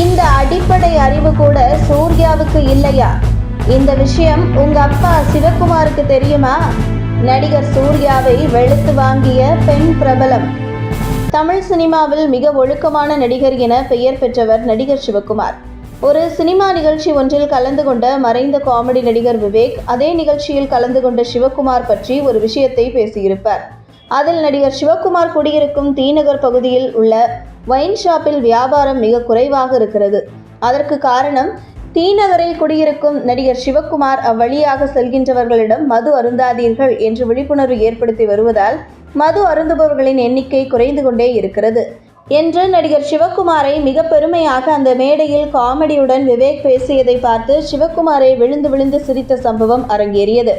இந்த அடிப்படை அறிவு கூட சூர்யாவுக்கு இல்லையா? இந்த விஷயம் உங்க அப்பா சிவகுமாருக்கு தெரியுமா? நடிகர் சூர்யாவை வெளுத்து வாங்கிய பெண் பிரபலம். தமிழ் சினிமாவில் மிக ஒழுக்கமான நடிகர் என பெயர் பெற்றவர் நடிகர் சிவகுமார். ஒரு சினிமா நிகழ்ச்சி ஒன்றில் கலந்து கொண்ட மறைந்த காமெடி நடிகர் விவேக் அதே நிகழ்ச்சியில் கலந்து கொண்ட சிவகுமார் பற்றி ஒரு விஷயத்தை பேசியிருப்பார். அதில் நடிகர் சிவகுமார் குடியிருக்கும் தீநகர் பகுதியில் உள்ள ஒயின் ஷாப்பில் வியாபாரம் மிக குறைவாக இருக்கிறது. அதற்கு காரணம் தீநகரில் குடியிருக்கும் நடிகர் சிவகுமார் அவ்வழியாக செல்கின்றவர்களிடம் மது அருந்தாதீர்கள் என்று விழிப்புணர்வு ஏற்படுத்தி வருவதால் மது அருந்துபவர்களின் எண்ணிக்கை குறைந்து கொண்டே இருக்கிறது. என்று நடிகர் சிவகுமாரை மிக பெருமையாக அந்த மேடையில் காமெடியுடன் விவேக் பேசியதை பார்த்து சிவகுமாரை விழுந்து விழுந்து சிரித்த சம்பவம் அரங்கேறியது.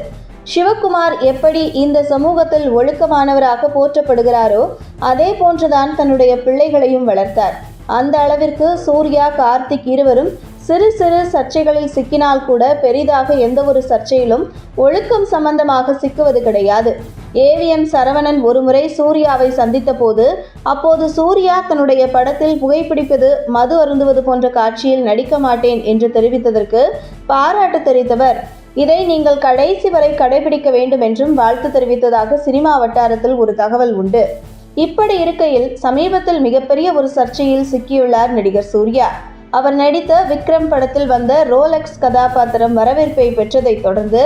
சிவகுமார் எப்படி இந்த சமூகத்தில் ஒழுக்கமானவராக போற்றப்படுகிறாரோ அதே போன்றுதான் தன்னுடைய பிள்ளைகளையும் வளர்த்தார். அந்த அளவிற்கு சூர்யா கார்த்திக் இருவரும் சிறு சிறு சர்ச்சைகளில் சிக்கினால் கூட பெரிதாக எந்த ஒரு சர்ச்சையிலும் ஒழுக்கம் சம்பந்தமாக சிக்குவது கிடையாது. ஏவிஎம் சரவணன் ஒருமுறை சூர்யாவை சந்தித்த போது அப்போது சூர்யா தன்னுடைய படத்தில் புகைப்பிடிப்பது மது அருந்துவது போன்ற காட்சியில் நடிக்க மாட்டேன் என்று தெரிவித்ததற்கு பாராட்டு தெரிவித்தவர். இதை நீங்கள் கடைசி வரை கடைபிடிக்க வேண்டும் என்றும் வாழ்த்து தெரிவித்ததாக சினிமா வட்டாரத்தில் ஒரு தகவல் உண்டு. இப்படி இருக்கையில் சமீபத்தில் மிகப்பெரிய ஒரு சர்ச்சையில் சிக்கியுள்ளார் நடிகர் சூர்யா. அவர் நடித்த விக்ரம் படத்தில் வந்த ரோலெக்ஸ் கதாபாத்திரம் வரவேற்பை பெற்றதைத் தொடர்ந்து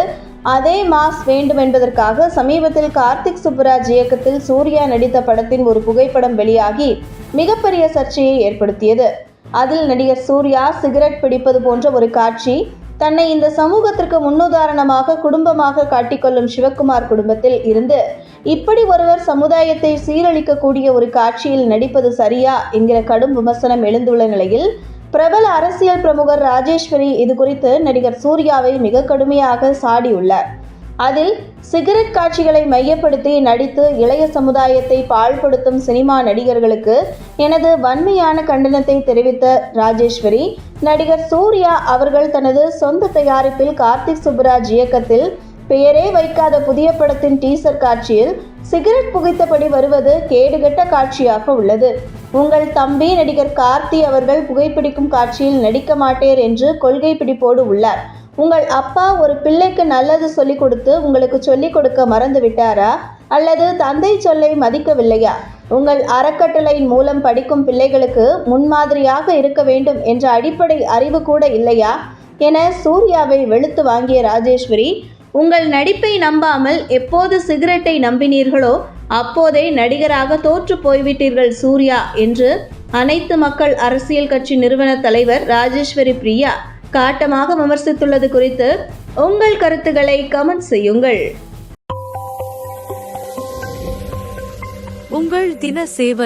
அதே மாஸ் வேண்டும் என்பதற்காக சமீபத்தில் கார்த்திக் சுப்புராஜ் இயக்கத்தில் சூர்யா நடித்த படத்தின் ஒரு புகைப்படம் வெளியாகி மிகப்பெரிய சர்ச்சையை ஏற்படுத்தியது. அதில் நடிகர் சூர்யா சிகரெட் பிடிப்பது போன்ற ஒரு காட்சி தன்னை இந்த சமூகத்திற்கு முன்னுதாரணமாக குடும்பமாக காட்டிக்கொள்ளும் சிவகுமார் குடும்பத்தில் இருந்து இப்படி ஒருவர் சமுதாயத்தை சீரழிக்கக்கூடிய ஒரு காட்சியில் நடிப்பது சரியா என்கிற கடும் விமர்சனம் எழுந்துள்ள நிலையில் பிரபல அரசியல் பிரமுகர் ராஜேஸ்வரி இது குறித்து நடிகர் சூர்யாவை மிக கடுமையாக சாடியுள்ளார். அதில் சிகரெட் காட்சிகளை மையப்படுத்தி நடித்து இளைய சமுதாயத்தை பாழ்படுத்தும் சினிமா நடிகர்களுக்கு எனது வன்மையான கண்டனத்தை தெரிவித்த ராஜேஸ்வரி நடிகர் சூர்யா அவர்கள் தனது சொந்த தயாரிப்பில் கார்த்திக் சுப்புராஜ் இயக்கத்தில் பெயரே வைக்காத புதிய படத்தின் டீசர் காட்சியில் சிகரெட் புகைத்தபடி வருவது கேடுகட்ட காட்சியாக உள்ளது. உங்கள் தம்பி நடிகர் கார்த்தி அவர்கள் புகைப்பிடிக்கும் காட்சியில் நடிக்க மாட்டேர் என்று கொள்கை பிடிப்போடு உள்ளார். உங்கள் அப்பா ஒரு பிள்ளைக்கு நல்லது சொல்லிக் கொடுத்து உங்களுக்கு சொல்லிக் கொடுக்க மறந்து விட்டாரா? அல்லது தந்தை சொல்லை மதிக்கவில்லையா? உங்கள் அறக்கட்டளையின் மூலம் படிக்கும் பிள்ளைகளுக்கு முன்மாதிரியாக இருக்க வேண்டும் என்ற அடிப்படை அறிவு கூட இல்லையா? என சூர்யாவை வெளுத்து வாங்கிய ராஜேஸ்வரி உங்கள் நடிப்பை நம்பாமல் எப்போது சிகரெட்டை நம்பினீர்களோ அப்போதே நடிகராக தோற்று போய்விட்டீர்கள் சூர்யா என்று அனைத்து மக்கள் அரசியல் கட்சி நிறுவன தலைவர் ராஜேஸ்வரி பிரியா காட்டமாக விமர்சித்துள்ளது குறித்து உங்கள் கருத்துக்களை கமெண்ட் செய்யுங்கள். உங்கள் தின சேவல்.